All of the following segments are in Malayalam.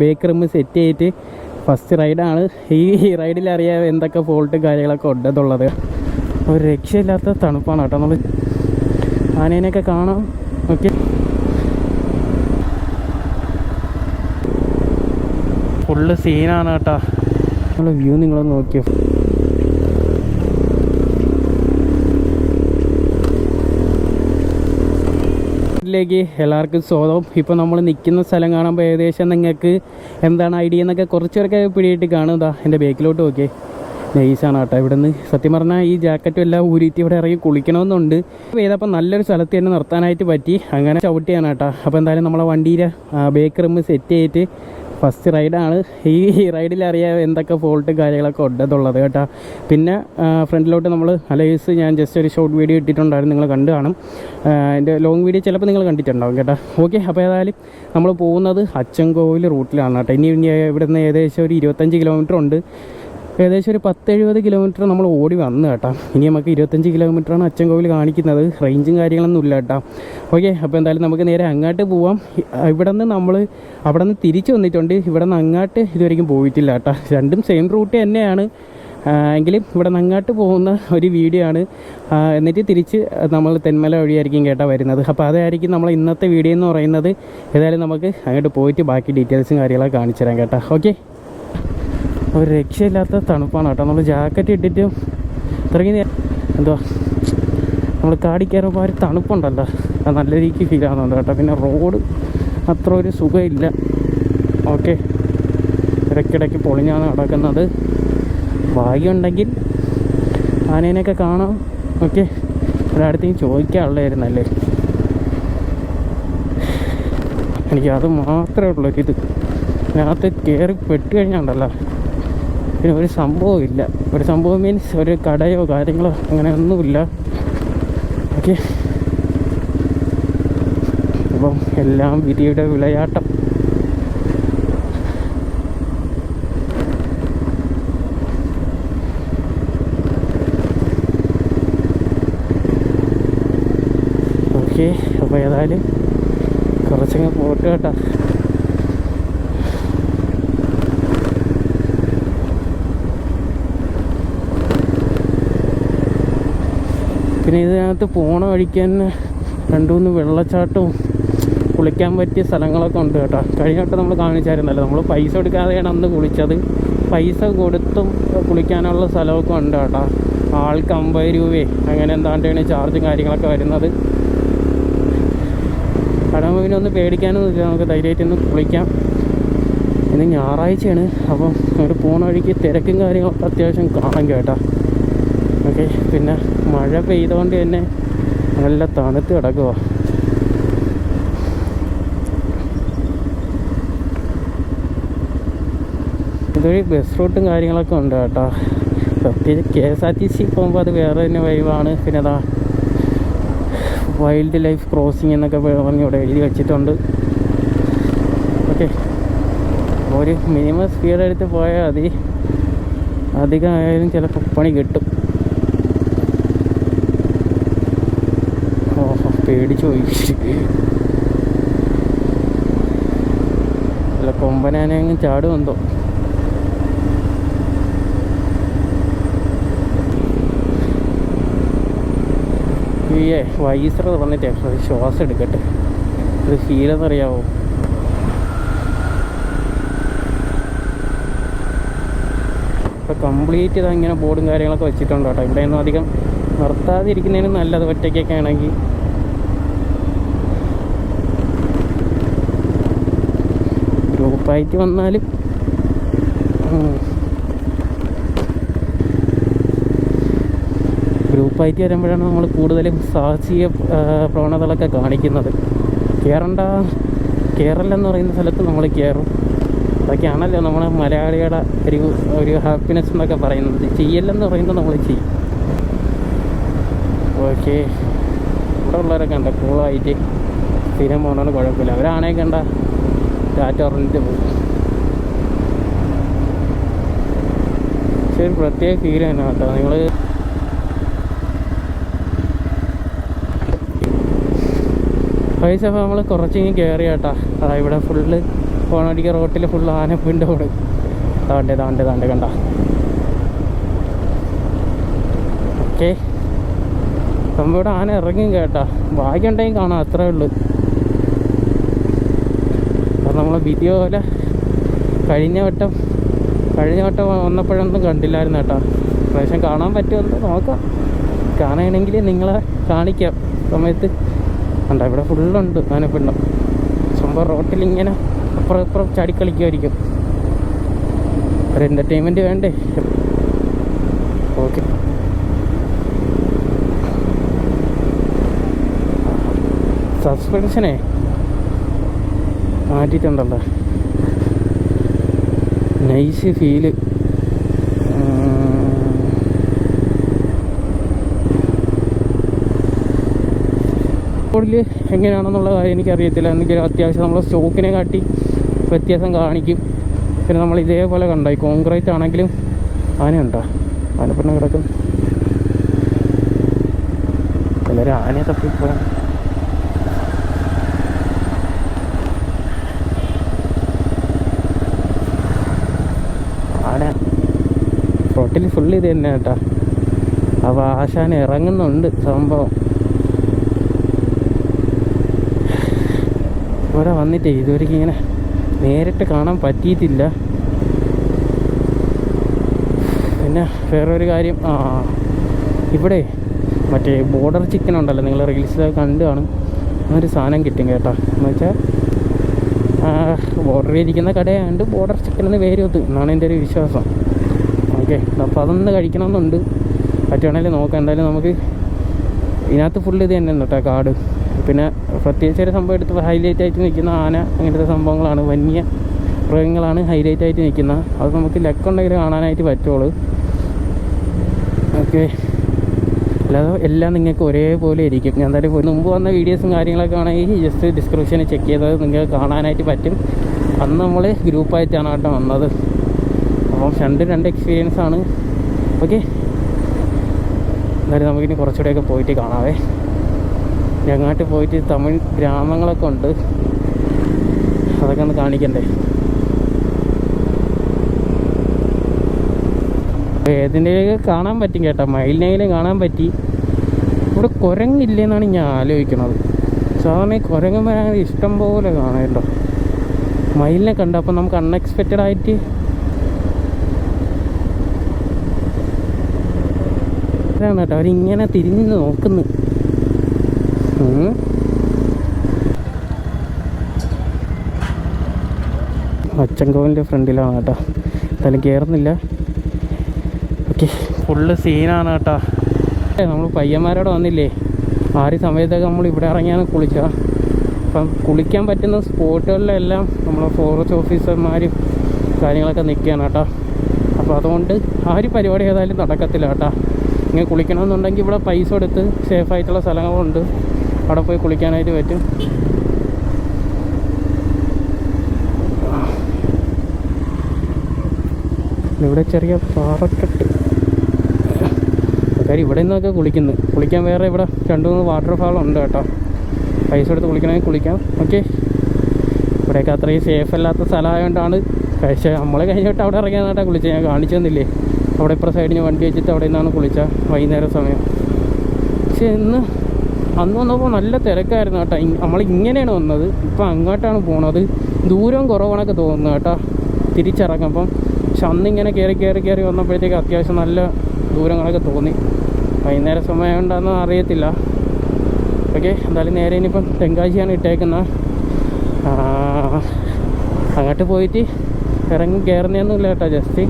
ബേക്ക് റിം സെറ്റ് ചെയ്തിട്ട് ഫസ്റ്റ് റൈഡാണ് ഈ റൈഡിൽ അറിയാം എന്തൊക്കെ ഫോൾട്ട് കാര്യങ്ങളൊക്കെ ഉണ്ടെന്നുള്ളത്. ഒരു രക്ഷയില്ലാത്ത തണുപ്പാണ് കേട്ടോ നമ്മൾ ആനേനെയൊക്കെ കാണാം. ഓക്കെ ഫുള്ള് സീനാണ് കേട്ടോ. നമ്മൾ വ്യൂ നിങ്ങളൊന്ന് നോക്കിയോ? ിലേക്ക് എല്ലാവർക്കും സ്വാഗതം. ഇപ്പോൾ നമ്മൾ നിൽക്കുന്ന സ്ഥലം കാണുമ്പോൾ ഏകദേശം നിങ്ങൾക്ക് എന്താണ് ഐഡിയ എന്നൊക്കെ കുറച്ചൊക്കെ പിടിയിട്ട് കാണുന്നതാ എന്റെ ബേക്കിലോട്ട് നോക്കിയേ. നൈസാണ് കേട്ടോ ഇവിടെ നിന്ന് സത്യം പറഞ്ഞാൽ ഈ ജാക്കറ്റും എല്ലാം ഊരിയിട്ട് ഇവിടെ ഇറങ്ങി കുളിക്കണമെന്നുണ്ട്. ഏതപ്പോൾ നല്ലൊരു സ്ഥലത്ത് തന്നെ നിർത്താനായിട്ട് പറ്റി. അങ്ങനെ ചവിട്ടിയാണ് കേട്ടോ അപ്പോൾ എന്തായാലും നമ്മളെ വണ്ടിയിലെ ബേക്ക് റൂം സെറ്റ് ചെയ്തിട്ട് ഫസ്റ്റ് റൈഡാണ്. ഈ റൈഡിൽ അറിയാം എന്തൊക്കെ ഫോൾട്ട് കാര്യങ്ങളൊക്കെ ഉണ്ടെന്നുള്ളത് കേട്ടോ. പിന്നെ ഫ്രണ്ടിലോട്ട് നമ്മൾ അലൈസ് ഞാൻ ജസ്റ്റ് ഒരു ഷോർട്ട് വീഡിയോ ഇട്ടിട്ടുണ്ടായിരുന്നു നിങ്ങൾ കണ്ടു കാണും. എന്റെ ലോങ് വീഡിയോ ചിലപ്പോൾ നിങ്ങൾ കണ്ടിട്ടുണ്ടാവും കേട്ടോ. ഓക്കെ അപ്പോൾ ഏതായാലും നമ്മൾ പോകുന്നത് അച്ചൻകോവിൽ റൂട്ടിലാണ് കേട്ടോ. ഇനി ഇനി ഇവിടെ നിന്ന് ഏകദേശം ഒരു ഇരുപത്തഞ്ച് കിലോമീറ്റർ ഉണ്ട്. ഏകദേശം ഒരു പത്തെഴുപത് കിലോമീറ്റർ നമ്മൾ ഓടി വന്നു കേട്ടോ. ഇനി നമുക്ക് ഇരുപത്തഞ്ച് കിലോമീറ്ററാണ് അച്ചൻകോവിൽ കാണിക്കുന്നത്. റേഞ്ചും കാര്യങ്ങളൊന്നും ഇല്ല കേട്ടോ. ഓക്കെ അപ്പോൾ എന്തായാലും നമുക്ക് നേരെ അങ്ങോട്ട് പോവാം. ഇവിടെ നിന്ന് നമ്മൾ അവിടെ നിന്ന് തിരിച്ചു വന്നിട്ടുണ്ട്. ഇവിടെ നിന്ന് അങ്ങോട്ട് ഇതുവരെയും പോയിട്ടില്ല കേട്ടോ. രണ്ടും സെയിം റൂട്ട് തന്നെയാണ്. എങ്കിലും ഇവിടെ അങ്ങോട്ട് പോകുന്ന ഒരു വീഡിയോ ആണ്. എന്നിട്ട് തിരിച്ച് നമ്മൾ തെന്മല വഴിയായിരിക്കും കേട്ടോ വരുന്നത്. അപ്പോൾ അതായിരിക്കും നമ്മൾ ഇന്നത്തെ വീഡിയോ എന്ന് പറയുന്നത്. ഏതായാലും നമുക്ക് അങ്ങോട്ട് പോയിട്ട് ബാക്കി ഡീറ്റെയിൽസും കാര്യങ്ങളൊക്കെ കാണിച്ചു തരാം കേട്ടോ. ഓക്കെ ഒരു രക്ഷയില്ലാത്ത തണുപ്പാണ് കേട്ടോ. നമ്മൾ ജാക്കറ്റ് ഇട്ടിട്ട് ഇത്രയും എന്തുവാ? നമ്മൾ കാടി കയറുമ്പോൾ ആ ഒരു തണുപ്പുണ്ടല്ലോ. അത് നല്ല രീതിക്ക് ഫീൽ ആവുന്നുണ്ട് കേട്ടോ. പിന്നെ റോഡ് അത്ര ഒരു സുഖമില്ല. ഓക്കെ ഇടയ്ക്കിടയ്ക്ക് പൊളിഞ്ഞാണ് നടക്കുന്നത്. ഭാഗ്യമുണ്ടെങ്കിൽ ആനേനെയൊക്കെ കാണാം. ഓക്കെ ഒരാടത്തേക്കും ചോദിക്കാനുള്ളതായിരുന്നല്ലേ എനിക്ക് അത് മാത്രമേ ഉള്ളൂ ഇത്. അതിനകത്ത് കയറി പെട്ട് കഴിഞ്ഞാണ്ടല്ലോ. പിന്നെ ഒരു സംഭവം ഇല്ല. ഒരു സംഭവം മീൻസ് ഒരു കടയോ കാര്യങ്ങളോ അങ്ങനെ ഒന്നുമില്ല. ഓക്കെ അപ്പം എല്ലാം വിധിയുടെ വിളയാട്ടം. ഓക്കെ അപ്പോൾ ഏതായാലും കുറച്ചങ്ങ് പോട്ട് കേട്ടോ. പിന്നെ ഇതിനകത്ത് പോണ വഴിക്ക് തന്നെ രണ്ട് മൂന്ന് വെള്ളച്ചാട്ടവും കുളിക്കാൻ പറ്റിയ സ്ഥലങ്ങളൊക്കെ ഉണ്ട് കേട്ടോ. കഴിഞ്ഞ വട്ടം നമ്മൾ കാണിച്ചായിരുന്നല്ലോ. നമ്മൾ പൈസ കൊടുക്കാതെയാണ് അന്ന് കുളിച്ചത്. പൈസ കൊടുത്തും കുളിക്കാനുള്ള സ്ഥലമൊക്കെ ഉണ്ട് കേട്ടോ. ആൾക്ക് അമ്പത് രൂപയെ അങ്ങനെ എന്താണ്ടാണ് ചാർജും കാര്യങ്ങളൊക്കെ വരുന്നത്. അതാകുമ്പോൾ പിന്നെ ഒന്ന് പേടിക്കാനൊന്നും ഇല്ല. നമുക്ക് ധൈര്യമായിട്ട് ഒന്ന് കുളിക്കാം. ഇന്ന് ഞായറാഴ്ചയാണ്. അപ്പം ഒരു പോണ വഴിക്ക് തിരക്കും കാര്യങ്ങളൊക്കെ അത്യാവശ്യം കാണാൻ കേട്ടോ. ഓക്കെ പിന്നെ മഴ പെയ്തുകൊണ്ട് തന്നെ നല്ല തണുത്ത് കിടക്കുക ഇതൊരു ബസ് റൂട്ടും കാര്യങ്ങളൊക്കെ ഉണ്ട് കേട്ടോ. പ്രത്യേകിച്ച് K S R T C പോകുമ്പോൾ അത് വേറെ തന്നെ വൈവാണ് പിന്നെ അതാ വൈൽഡ് ലൈഫ് ക്രോസിംഗ് എന്നൊക്കെ പറഞ്ഞ് ഇവിടെ എഴുതി വെച്ചിട്ടുണ്ട്. ഓക്കെ. ഒരു മിനിമം സ്പീഡ് എടുത്ത് പോയാൽ മതി. അധികമായാലും ചിലപ്പോൾ പണി കിട്ടും. പേടിച്ചു പോയി. അല്ല കൊമ്പനാനെ അങ്ങ് ചാടുമെന്തോ ഈ വൈസർ ഒരു ശ്വാസം എടുക്കട്ടെ. ഒരു ഫീലെന്നറിയാവോ ഇപ്പോൾ കംപ്ലീറ്റ് ഇതങ്ങനെ ബോർഡും കാര്യങ്ങളൊക്കെ വെച്ചിട്ടുണ്ട് കേട്ടോ. ഇവിടെയൊന്നും അധികം നിർത്താതിരിക്കുന്നതിന് നല്ലത് ഒറ്റയ്ക്കൊക്കെ ആണെങ്കിൽ. വന്നാലും. ഉം. ഗ്രൂപ്പായിട്ട് വരുമ്പോഴാണ് നമ്മൾ കൂടുതലും സാഹസിക പ്രവണതകളൊക്കെ കാണിക്കുന്നത്. കയറണ്ട എന്ന് പറയുന്ന സ്ഥലത്ത് നമ്മൾ കയറും അതൊക്കെയാണല്ലോ നമ്മുടെ മലയാളികളുടെ ഒരു ഒരു ഹാപ്പിനെസ് എന്നൊക്കെ പറയുന്നത്. ചെയ്യല്ലെന്ന് പറയുന്നത് നമ്മൾ ചെയ്യും. ഓക്കെ. ഇവിടെ ഉള്ളവരൊക്കെ ഉണ്ട് കൂളായിട്ട് സ്ഥിരം പോകണമെന്ന് കുഴപ്പമില്ല. അവരാണെങ്കിൽ കണ്ട ടാറ്റ പറഞ്ഞിട്ട് പോകും പക്ഷേ ഒരു പ്രത്യേക ഫീൽ തന്നെ കേട്ടോ നിങ്ങൾ പൈസ അപ്പോൾ നമ്മൾ കുറച്ചിങ്ങനെ കയറി കേട്ടാ. അതാ ഇവിടെ ഫുള്ള് ഫോണടിക്കുക റോട്ടിൽ ഫുൾ ആനപ്പിന്റെ കൂടെ താണ്ടേ താണ്ടേ താണ്ടേ കണ്ട ഓക്കെ. ഇവിടെ ആന ഇറങ്ങും കേട്ടാ. ഭാഗ്യം ഉണ്ടെങ്കിൽ കാണാം അത്രേ ഉള്ളൂ. നമ്മളെ വിധി പോലെ കഴിഞ്ഞ വട്ടം കഴിഞ്ഞ വട്ടം വന്നപ്പോഴൊന്നും കണ്ടില്ലായിരുന്നു കേട്ടോ. പ്രാവശ്യം കാണാൻ പറ്റുമെന്ന് നോക്കാം. കാണുകയാണെങ്കിൽ നിങ്ങളെ കാണിക്കാം. സമയത്ത് കണ്ട ഇവിടെ ഫുള്ളുണ്ട് ആനപ്പിണ്ടം. സംഭവം റോട്ടിൽ ഇങ്ങനെ അപ്പുറം ഇപ്പുറം ചാടിക്കളിക്കുമായിരിക്കും ഒരു എന്റർടൈൻമെന്റ് വേണ്ടേ? ഓക്കെ. സസ്പെൻഷനെ മാറ്റിയിട്ടുണ്ടല്ലോ. നൈസ് ഫീൽ ബോർഡിൽ എങ്ങനെയാണെന്നുള്ള കാര്യം എനിക്കറിയത്തില്ല. എന്തെങ്കിലും അത്യാവശ്യം നമ്മൾ സ്റ്റോക്കിനെ കാട്ടി വ്യത്യാസം കാണിക്കും. പിന്നെ നമ്മൾ ഇതേപോലെ കണ്ടായി കോൺക്രീറ്റ് ആണെങ്കിലും ആനയുണ്ടോ ആനപ്പെണ്ണം കിടക്കും. എല്ലാവരും ആനയെ തപ്പിപ്പോയാ ആന റോട്ടിൽ ഫുള്ള് ഇത് തന്നെ കേട്ടോ. അപ്പോൾ ആശാൻ ഇറങ്ങുന്നുണ്ട് സംഭവം. ഇവിടെ വന്നിട്ടേ ഇതുവരെയ്ക്ക് ഇങ്ങനെ നേരിട്ട് കാണാൻ പറ്റിയിട്ടില്ല. പിന്നെ വേറൊരു കാര്യം ആ ഇവിടെ മറ്റേ ബോർഡർ ചിക്കൻ ഉണ്ടല്ലോ നിങ്ങൾ റീൽസ് കണ്ടു കാണും. ഒരു സാധനം കിട്ടും കേട്ടോ. എന്ന് വെച്ചാൽ ബോർഡറിൽ ഇരിക്കുന്ന കടയായതുകൊണ്ട് ബോർഡർ ചിക്കൻ എന്ന് പേര് ഒത്തു എന്നാണ് എന്റെ ഒരു വിശ്വാസം. ഓക്കെ. അപ്പോൾ അതൊന്ന് കഴിക്കണമെന്നുണ്ട്. പറ്റുവാണെങ്കിൽ നോക്കാം. എന്തായാലും നമുക്ക് ഇതിനകത്ത് ഫുള്ള് ഇത് തന്നെ കേട്ടോ കാട്. പിന്നെ പ്രത്യേകിച്ച് ഒരു സംഭവം എടുത്ത് ഹൈലൈറ്റ് ആയിട്ട് നിൽക്കുന്ന ആന അങ്ങനത്തെ സംഭവങ്ങളാണ്. വന്യ മൃഗങ്ങളാണ് ഹൈലൈറ്റ് ആയിട്ട് നിൽക്കുന്നത് അത് നമുക്ക് ലക്കുണ്ടെങ്കിൽ കാണാനായിട്ട് പറ്റുള്ളൂ. ഓക്കെ. അല്ലാതെ എല്ലാം നിങ്ങൾക്ക് ഒരേപോലെ ഇരിക്കും. ഞാൻ എന്തായാലും മുമ്പ് വന്ന വീഡിയോസും കാര്യങ്ങളൊക്കെ ആണെങ്കിൽ ജസ്റ്റ് ഡിസ്ക്രിപ്ഷനിൽ ചെക്ക് ചെയ്തത് നിങ്ങൾക്ക് കാണാനായിട്ട് പറ്റും. അന്ന് നമ്മൾ ഗ്രൂപ്പായിട്ടാണ് കേട്ടോ വന്നത്. അപ്പം രണ്ട് രണ്ട് എക്സ്പീരിയൻസ് ആണ്. ഓക്കെ എന്നാലും നമുക്കിനി കുറച്ചുകൂടെയൊക്കെ പോയിട്ട് കാണാവേ. ഞങ്ങാട്ട് പോയിട്ട് തമിഴ് ഗ്രാമങ്ങളൊക്കെ ഉണ്ട്. അതൊക്കെ ഒന്ന് കാണിക്കണ്ടേ? ഏതിന്റെയൊക്കെ കാണാൻ പറ്റും കേട്ടോ. മയിലിനെങ്കിലും കാണാൻ പറ്റി. ഇവിടെ കുരങ്ങില്ലെന്നാണ് ഞാൻ ആലോചിക്കുന്നത്. സാധാരണ ഈ കുരങ്ങന്മാരാണെങ്കിൽ ഇഷ്ടം പോലെ കാണാമല്ലോ മയിലിനെ കണ്ട അപ്പം നമുക്ക് അൺഎക്സ്പെക്റ്റഡ് ആയിട്ട് ആണ് കേട്ടോ അവരിങ്ങനെ തിരിഞ്ഞ് നോക്കുന്നു. അച്ചൻകോവിന്റെ ഫ്രണ്ടിലാണ് കേട്ടോ. എന്തായാലും കയറുന്നില്ല ഓക്കെ ഫുള്ള് സീനാണ് കേട്ടോ. നമ്മൾ പയ്യന്മാരോട് വന്നില്ലേ? ആ ഒരു സമയത്തൊക്കെ നമ്മൾ ഇവിടെ ഇറങ്ങിയാണ് കുളിക്കുക അപ്പം കുളിക്കാൻ പറ്റുന്ന സ്പോട്ടുകളിലെല്ലാം നമ്മൾ ഫോറസ്റ്റ് ഓഫീസർമാരും കാര്യങ്ങളൊക്കെ നിൽക്കുകയാണ് കേട്ടോ. അപ്പോൾ അതുകൊണ്ട് ആ ഒരു പരിപാടി ഏതായാലും നടക്കത്തില്ല കേട്ടോ. ഇങ്ങനെ കുളിക്കണമെന്നുണ്ടെങ്കിൽ ഇവിടെ പൈസ കൊടുത്ത് സേഫായിട്ടുള്ള സ്ഥലങ്ങളുണ്ട്. അവിടെ പോയി കുളിക്കാനായിട്ട് പറ്റും. ഇവിടെ ചെറിയ പാറക്കെട്ട്. ആൾക്കാർ ഇവിടെ നിന്നൊക്കെ കുളിക്കുന്നു. കുളിക്കാൻ വേറെ ഇവിടെ രണ്ട് മൂന്ന് വാട്ടർഫാൾ ഉണ്ട് കേട്ടോ. പൈസ എടുത്ത് കുളിക്കണമെങ്കിൽ കുളിക്കാം. ഓക്കെ ഇവിടെയൊക്കെ അത്രയും സേഫ് അല്ലാത്ത സ്ഥലമായതുകൊണ്ടാണ് പക്ഷേ നമ്മൾ കഴിഞ്ഞിട്ട് അവിടെ ഇറങ്ങിയ കേട്ടോ കുളിച്ചത്. ഞാൻ കാണിച്ചു തന്നില്ലേ? അവിടെ ഇപ്പുറം സൈഡിന് വണ്ടി വെച്ചിട്ട് അവിടെ നിന്നാണ് കുളിച്ച വൈകുന്നേരം സമയം. പക്ഷേ ഇന്ന് അന്ന് വന്നപ്പോൾ നല്ല തിരക്കായിരുന്നു കേട്ടോ. നമ്മൾ ഇങ്ങനെയാണ് വന്നത്. ഇപ്പം അങ്ങോട്ടാണ് പോണത്. ദൂരം കുറവാണൊക്കെ തോന്നുന്നു കേട്ടോ. തിരിച്ചിറങ്ങുമ്പം. പക്ഷെ അന്ന് ഇങ്ങനെ കയറി കയറി കയറി വന്നപ്പോഴത്തേക്ക് അത്യാവശ്യം നല്ല ദൂരങ്ങളൊക്കെ തോന്നി. വൈകുന്നേര സമയം ഉണ്ടെന്ന് അറിയത്തില്ല. ഓക്കെ എന്തായാലും നേരെ ഇനിയിപ്പം തെങ്കാശിയാണ് ഇട്ടേക്കുന്നത്. അങ്ങോട്ട് പോയിട്ട് ഇറങ്ങി കയറുന്നതൊന്നുമില്ല കേട്ടോ ജസ്റ്റ്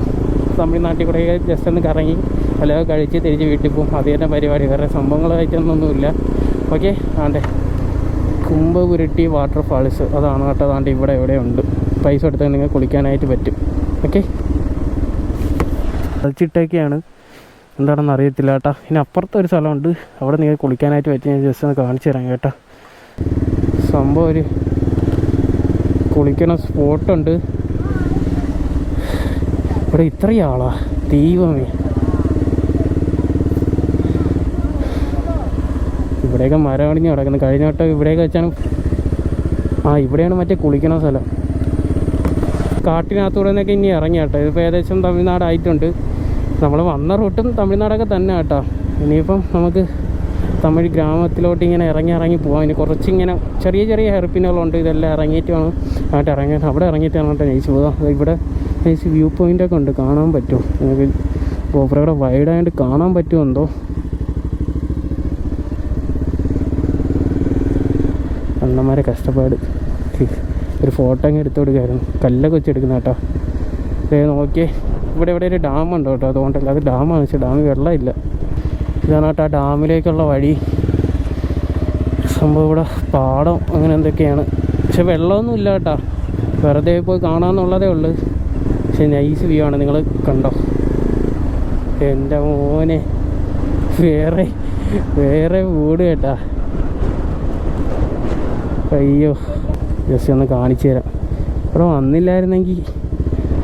തമിഴ്നാട്ടിൽ കൂടെ ജസ്റ്റ് ഒന്ന് കറങ്ങി അല്ലെങ്കിൽ കഴിച്ച് തിരിച്ച് വീട്ടിൽ പോകും. അത് തന്നെ പരിപാടി വേറെ സംഭവങ്ങളായിട്ടൊന്നുമില്ല. ഓക്കെ ആണ്ടേ. കുമ്പപുരുട്ടി വാട്ടർഫാൾസ് അതാണ് കേട്ടോ അതാണ്ട് ഇവിടെ എവിടെ ഉണ്ട്. പൈസ എടുത്ത് നിങ്ങൾ കുളിക്കാനായിട്ട് പറ്റും. ഓക്കെ കളിച്ചിട്ടൊക്കെയാണ് എന്താണെന്ന് അറിയത്തില്ല കേട്ടോ. ഇനി അപ്പുറത്ത് ഒരു സ്ഥലമുണ്ട്. അവിടെ നിങ്ങൾ കുളിക്കാനായിട്ട് പറ്റി. ഞാൻ ജസ്റ്റ് ഒന്ന് കാണിച്ചു തരാം കേട്ടോ. സംഭവം ഒരു കുളിക്കണ സ്പോട്ടുണ്ട്. ഇവിടെ ഇത്രയും ആളാ ദൈവമേ. ഇവിടെയൊക്കെ മരം അടിഞ്ഞ് കിടക്കുന്നത് കഴിഞ്ഞ വട്ടം ഇവിടെയൊക്കെ വെച്ചാണ് ആ ഇവിടെയാണ് മറ്റേ കുളിക്കണ സ്ഥലം. കാട്ടിനകത്തൂടെ നിന്നൊക്കെ ഇനി ഇറങ്ങി കേട്ടോ ഇതിപ്പോൾ ഏകദേശം തമിഴ്നാടായിട്ടുണ്ട്. നമ്മൾ വന്ന റൂട്ടും തമിഴ്നാടൊക്കെ തന്നെ കേട്ടോ ഇനിയിപ്പം നമുക്ക് തമിഴ് ഗ്രാമത്തിലോട്ട് ഇങ്ങനെ ഇറങ്ങി ഇറങ്ങി പോകാം ഇനി കുറച്ചിങ്ങനെ ചെറിയ ചെറിയ ഹെർപ്പിനുകളുണ്ട്. ഇതെല്ലാം ഇറങ്ങിയിട്ട് വേണം. അങ്ങോട്ട് ഇറങ്ങാൻ. അവിടെ ഇറങ്ങിയിട്ടാണ് കേട്ടോ നൈസ് പോകാം ഇവിടെ നൈസ് വ്യൂ പോയിന്റൊക്കെ ഉണ്ട്. കാണാൻ പറ്റും നിങ്ങൾക്ക് ഗോപുരയുടെ വൈഡായിട്ട് കാണാൻ പറ്റുമോ എന്തോ? അണ്ണന്മാരെ കഷ്ടപ്പാട്. ഒരു ഫോട്ടോ അങ്ങ് എടുത്തു കൊടുക്കായിരുന്നു. കല്ലൊക്കെ വെച്ചെടുക്കുന്ന കേട്ടോ. ദേ നോക്കിയേ. ഇവിടെ ഇവിടെ ഒരു ഡാം ഉണ്ട് കേട്ടോ. അതുകൊണ്ടല്ല. അത് ഡാമാണ്. പക്ഷേ ഡാം വെള്ളമില്ല. ഇതാണ് ആ ഡാമിലേക്കുള്ള വഴി. സംഭവം ഇവിടെ പാടം അങ്ങനെ എന്തൊക്കെയാണ്. പക്ഷെ വെള്ളമൊന്നും ഇല്ല കേട്ടോ. വെറുതെ പോയി കാണാമെന്നുള്ളതേ ഉള്ളൂ. പക്ഷെ നൈസ് വ്യൂ ആണ്. നിങ്ങൾ കണ്ടോ? എന്റെ മോനെ. വേറെ വേറെ വീട് കേട്ടാ. അയ്യോ. ജസ്റ്റ് ഒന്ന് കാണിച്ചു തരാം. ഇവിടെ വന്നില്ലായിരുന്നെങ്കിൽ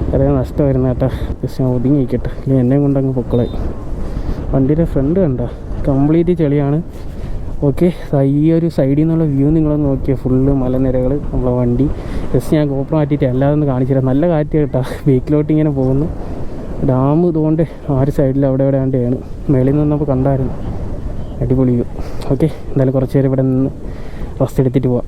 വളരെ നഷ്ടമായിരുന്നു കേട്ടോ. ജസ്റ്റ് ഞാൻ ഒതുങ്ങി നിൽക്കട്ടെ എന്നെ കൊണ്ടങ്ങ് പൊക്കളായി വണ്ടിയുടെ ഫ്രണ്ട് കണ്ട? കംപ്ലീറ്റ് ചെളിയാണ്. ഓക്കെ ഈ ഒരു സൈഡിൽ നിന്നുള്ള വ്യൂ നിങ്ങളൊന്ന് നോക്കിയാൽ ഫുള്ള് മലനിരകൾ നമ്മളെ വണ്ടി. ജസ്റ്റ് ഞാൻ ഗോപ്രം മാറ്റിയിട്ട് അല്ലാതെ ഒന്ന് കാണിച്ചു തരാം. നല്ല കാറ്റ് കേട്ടാ. ബേക്കിലോട്ട് ഇങ്ങനെ പോകുന്നു. ഡാം ഇതുകൊണ്ട് ആ ഒരു സൈഡിൽ അവിടെ എവിടെ ആണ്ടാണ് മേളിൽ നിന്ന് നമുക്ക് കണ്ടായിരുന്നു. അടിപൊളി വ്യൂ ഓക്കെ എന്തായാലും കുറച്ച് നേരം ഇവിടെ നിന്ന് റെസ്റ്റ് എടുത്തിട്ട് പോവാം.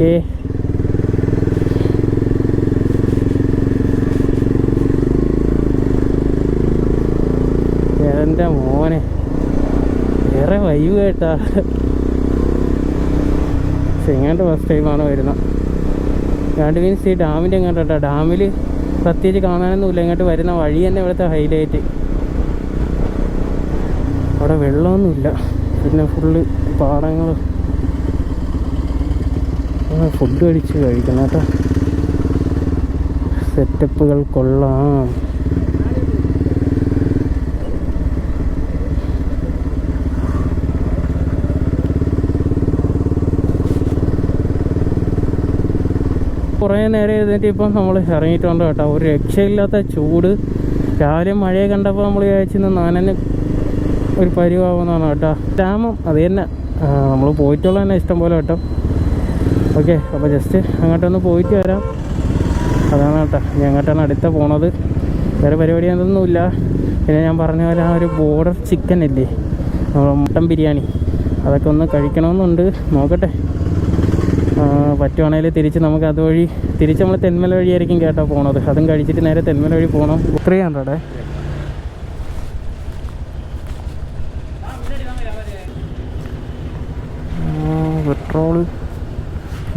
ഓക്കെ. എന്റെ മോനെ. വേറെ വൈവ് കേട്ടാ. എങ്ങാണ്ട് ഫസ്റ്റ് ടൈമാണ് വരുന്നത്. രണ്ട് മീൻസ് ഈ ഡാമിന്റെ എങ്ങാണ്ട് കേട്ടോ ഡാമിൽ പ്രത്യേകിച്ച് കാണാനൊന്നുമില്ല. ഇങ്ങോട്ട് വരുന്ന വഴി തന്നെ ഇവിടുത്തെ ഹൈലൈറ്റ് അവിടെ വെള്ളമൊന്നുമില്ല. പിന്നെ ഫുള്ള് പാടങ്ങൾ ഫുഡ് കഴിച്ച് കഴിക്കണം കേട്ടോ. സെറ്റപ്പുകൾ കൊള്ളാം. കുറേ നേരം എഴുന്നേറ്റ് ഇപ്പം നമ്മൾ ഇറങ്ങിയിട്ടുണ്ട് കേട്ടോ. ഒരു രക്ഷയില്ലാത്ത ചൂട്. രാവിലെ മഴയെ കണ്ടപ്പോൾ നമ്മൾ വിചാരിച്ചിരുന്ന നാനന് ഒരു പരിവാകുന്നതാണ് കേട്ടോ. ഡാമും അത് തന്നെ. നമ്മൾ പോയിട്ടുള്ള തന്നെ ഇഷ്ടം പോലെ കേട്ടോ. ഓക്കെ അപ്പോൾ ജസ്റ്റ് അങ്ങോട്ടൊന്ന് പോയിട്ട് വരാം. അതാണ് കേട്ടോ ഞാൻ അങ്ങോട്ടാണ് അടുത്ത പോണത്. വേറെ പരിപാടി അതൊന്നുമില്ല പിന്നെ ഞാൻ പറഞ്ഞ പോലെ ആ ഒരു ബോർഡർ ചിക്കൻ ഇല്ലേ നമ്മുടെ മട്ടൻ ബിരിയാണി അതൊക്കെ ഒന്ന് കഴിക്കണമെന്നുണ്ട്. നോക്കട്ടെ. പറ്റുവാണെങ്കിൽ തിരിച്ച് നമുക്ക് അതുവഴി തിരിച്ച് നമ്മൾ തെന്മല വഴിയായിരിക്കും കേട്ടോ പോണത്. അതും കഴിച്ചിട്ട് നേരെ തെന്മല വഴി പോകണം ത്രീ ഹൺഡ്രഡേ പെട്രോൾ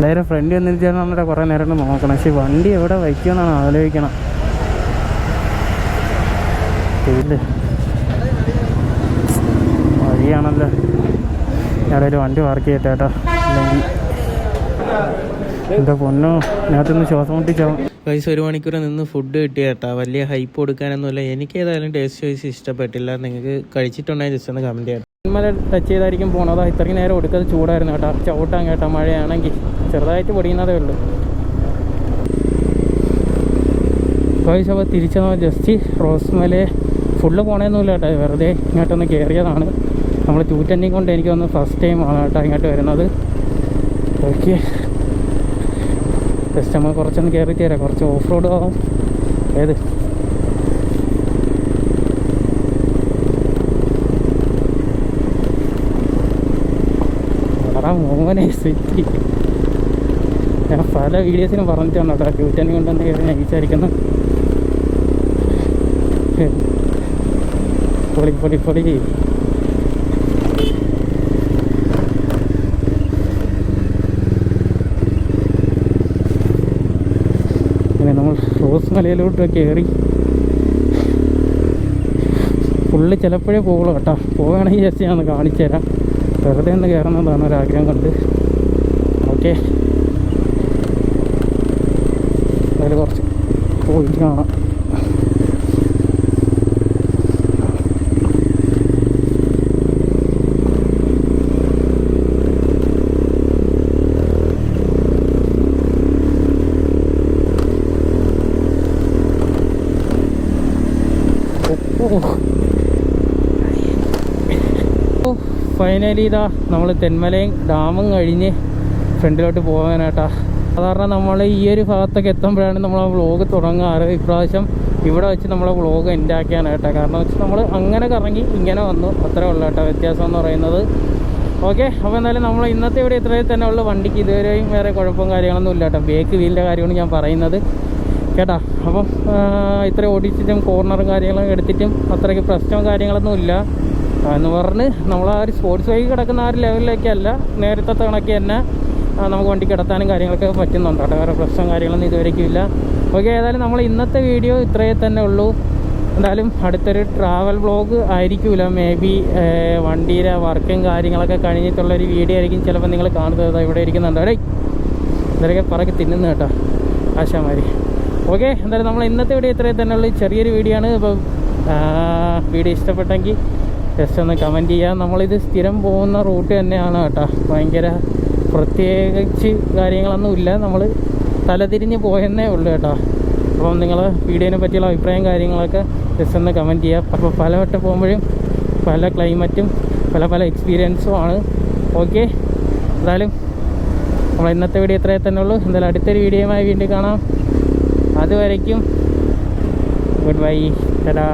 എല്ലാവരും ഫ്രണ്ട് വന്നിട്ട് നമ്മുടെ കുറേ നേരം നോക്കണം. പക്ഷെ വണ്ടി എവിടെ വയ്ക്കുമെന്നാണ് ആലോചിക്കണം. ഇല്ല വഴിയാണല്ലോ. ഞാനൊരു വണ്ടി വർക്ക് ചെയ്യട്ടെ കേട്ടോ. അല്ലെങ്കിൽ എന്താ പൊന്നോ ഇതിനകത്തുനിന്ന് ശ്വാസം മുട്ടിച്ചാവും പൈസ ഒരു മണിക്കൂർ നിന്ന് ഫുഡ് കിട്ടിയ കേട്ടോ. വലിയ ഹൈപ്പ് കൊടുക്കാനൊന്നുമില്ല. എനിക്ക് ഏതായാലും ടേസ്റ്റ് ചോയ്സ് ഇഷ്ടപ്പെട്ടില്ല. നിങ്ങൾക്ക് കഴിച്ചിട്ടുണ്ടെങ്കിൽ ജസ്റ്റ് ഒന്ന് കമന്റ് ചെയ്യാം മല ടച്ച് ചെയ്തായിരിക്കും പോണതാ. ഇത്രയും നേരം കൊടുക്കാതെ ചൂടായിരുന്നു കേട്ടോ. ചവിട്ടാൻ കേട്ടോ. മഴയാണെങ്കിൽ. ചെറുതായിട്ട് പൊടിയുന്നതേ ഉള്ളൂ. ഗൈസ് അപ്പോൾ തിരിച്ച് ജസ്റ്റ് റോസ്മലെ ഫുള്ള് പോണേന്നുമില്ല കേട്ടോ. വെറുതെ ഇങ്ങോട്ടൊന്ന് കയറിയതാണ് നമ്മൾ ടൂ കൊണ്ട് എനിക്ക് തോന്നുന്നു ഫസ്റ്റ് ടൈം ആണ് കേട്ടോ ഇങ്ങോട്ട് വരുന്നത്. ഓക്കെ. ജസ്റ്റ് നമ്മൾ കുറച്ചൊന്ന് കയറി തരാം. കുറച്ച് ഓഫ് റോഡ് ആവും. ഏത്? മോനെ സിറ്റി ഞാൻ പല വീഡിയോസിനും പറഞ്ഞിട്ടാണ് കേട്ടോ. ക്യൂറ്റനെ കൊണ്ടുവന്ന് കയറി ഞാൻ വിചാരിക്കുന്നു പൊളി പൊളി പൊളി. പിന്നെ നമ്മൾ റോസ് മലയിലോട്ട് കയറി. ഫുള്ള് ചിലപ്പോഴേ പോകുള്ളൂ കേട്ടോ. പോവുകയാണെങ്കിൽ ജസ്റ്റ് ഞാൻ കാണിച്ചു തരാം വെറുതെ ഒന്ന് കയറുന്നതാണ് ഒരാഗ്രഹം കൊണ്ട്. ഓക്കെ അതിൽ കുറച്ച് പോയിട്ട് കാണാം ഫൈനലി ഇതാ നമ്മൾ തെന്മലയും ഡാമും കഴിഞ്ഞ് ഫ്രണ്ടിലോട്ട് പോകാനായിട്ടാ സാധാരണ നമ്മൾ ഈ ഒരു ഭാഗത്തൊക്കെ എത്തുമ്പോഴാണ് നമ്മൾ ആ വ്ളോഗ് തുടങ്ങാറ് ഇപ്രാവശ്യം ഇവിടെ വെച്ച് നമ്മളെ വ്ളോഗ് എൻഡ് ആക്കിയാനായിട്ടാ കാരണം വെച്ചാൽ നമ്മൾ അങ്ങനെ കറങ്ങി ഇങ്ങനെ വന്നു. അത്രേ ഉള്ളൂ കേട്ടോ വ്യത്യാസം എന്ന് പറയുന്നത്. ഓക്കെ അപ്പോൾ എന്തായാലും നമ്മൾ ഇന്നത്തെ ഇവിടെ ഇത്രയും തന്നെ ഉള്ളു. വണ്ടിക്ക് ഇതുവരെയും വേറെ കുഴപ്പവും കാര്യങ്ങളൊന്നും ഇല്ല കേട്ടോ. ബേക്ക് വീലിന്റെ കാര്യമാണ് ഞാൻ പറയുന്നത്. കേട്ടാ. അപ്പം ഇത്ര ഓടിച്ചിട്ടും കോർണറും കാര്യങ്ങളും എടുത്തിട്ടും അത്രയ്ക്ക് പ്രശ്നവും കാര്യങ്ങളൊന്നും ഇല്ല. എന്ന് പറഞ്ഞ് നമ്മൾ ആ ഒരു സ്പോർട്സ് ബൈക്ക് കിടക്കുന്ന ആ ഒരു ലെവലിലേക്കല്ല നേരത്തെ തന്നെ നമുക്ക് വണ്ടി കിടത്താനും കാര്യങ്ങളൊക്കെ പറ്റുന്നുണ്ട്. കേട്ടോ വേറെ പ്രശ്നം കാര്യങ്ങളൊന്നും ഇതുവരേക്കും ഇല്ല. ഓക്കെ ഏതായാലും നമ്മൾ ഇന്നത്തെ വീഡിയോ ഇത്രയേ തന്നെ ഉള്ളൂ. എന്തായാലും അടുത്തൊരു ട്രാവൽ വ്ളോഗ് ആയിരിക്കില്ല മേ ബി വണ്ടിയിലെ വർക്കും കാര്യങ്ങളൊക്കെ കഴിഞ്ഞിട്ടുള്ളൊരു വീഡിയോ ആയിരിക്കും ചിലപ്പോൾ നിങ്ങൾ കാണുന്നത്. ഇവിടെ ഇരിക്കുന്നുണ്ട്. അല്ലേ ഇതൊക്കെ പറക്കി തിന്നുന്നു കേട്ടോ. ആശാമാരി ഓക്കെ എന്തായാലും നമ്മൾ ഇന്നത്തെ വീഡിയോ ഇത്രയും തന്നെ ഉള്ളൂ. ചെറിയൊരു വീഡിയോ ആണ്. ഇപ്പം വീഡിയോ ഇഷ്ടപ്പെട്ടെങ്കിൽ ജസ്റ്റ് ഒന്ന് കമന്റ് ചെയ്യുക നമ്മളിത് സ്ഥിരം പോകുന്ന റൂട്ട് തന്നെയാണ് കേട്ടോ. ഭയങ്കര പ്രത്യേകിച്ച് കാര്യങ്ങളൊന്നും ഇല്ല. നമ്മൾ തലതിരിഞ്ഞ് പോയെന്നേ ഉള്ളൂ കേട്ടോ. അപ്പം നിങ്ങൾ വീഡിയോനെ പറ്റിയുള്ള അഭിപ്രായം കാര്യങ്ങളൊക്കെ ജസ്റ്റ് ഒന്ന് കമന്റ് ചെയ്യുക അപ്പോൾ പല വട്ടം പോകുമ്പോഴും പല ക്ലൈമറ്റും പല പല എക്സ്പീരിയൻസും ആണ്. ഓക്കെ എന്തായാലും നമ്മൾ ഇന്നത്തെ വീഡിയോ ഇത്രയേ തന്നെ ഉള്ളൂ. എന്തായാലും അടുത്തൊരു വീഡിയോയുമായി വീണ്ടും കാണാം. അതുവരയ്ക്കും ഗുഡ് ബൈ. ടാ